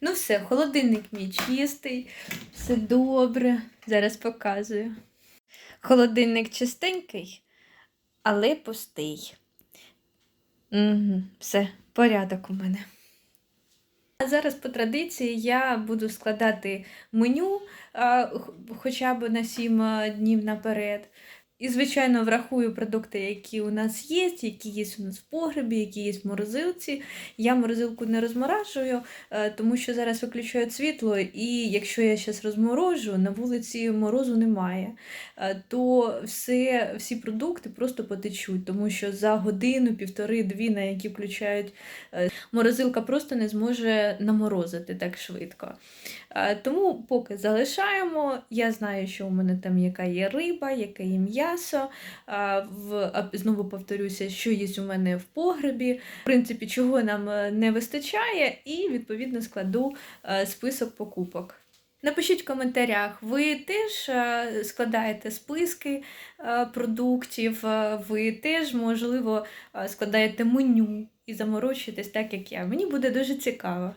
Ну все, холодильник мій чистий, все добре. Зараз показую. Холодильник чистенький, але пустий. Угу, все, порядок у мене. А зараз по традиції я буду складати меню хоча б на 7 днів наперед. І, звичайно, врахую продукти, які у нас є, які є у нас в погребі, які є в морозилці. Я морозилку не розморажую, е, тому що зараз виключають світло, і якщо я зараз розморожу, на вулиці морозу немає, е, то все, всі продукти просто потечуть, тому що за годину, півтори-дві, на які включають е, морозилка просто не зможе наморозити так швидко. Тому поки залишаємо. Я знаю, що у мене там яка є риба, яке є м'ясо. В, знову повторюся, що є у мене в погребі, в принципі, чого нам е, не вистачає, і відповідно складу е, список покупок. Напишіть в коментарях, ви теж е, складаєте списки продуктів, ви теж, можливо, складаєте меню і заморочуєтесь так, як я. Мені буде дуже цікаво.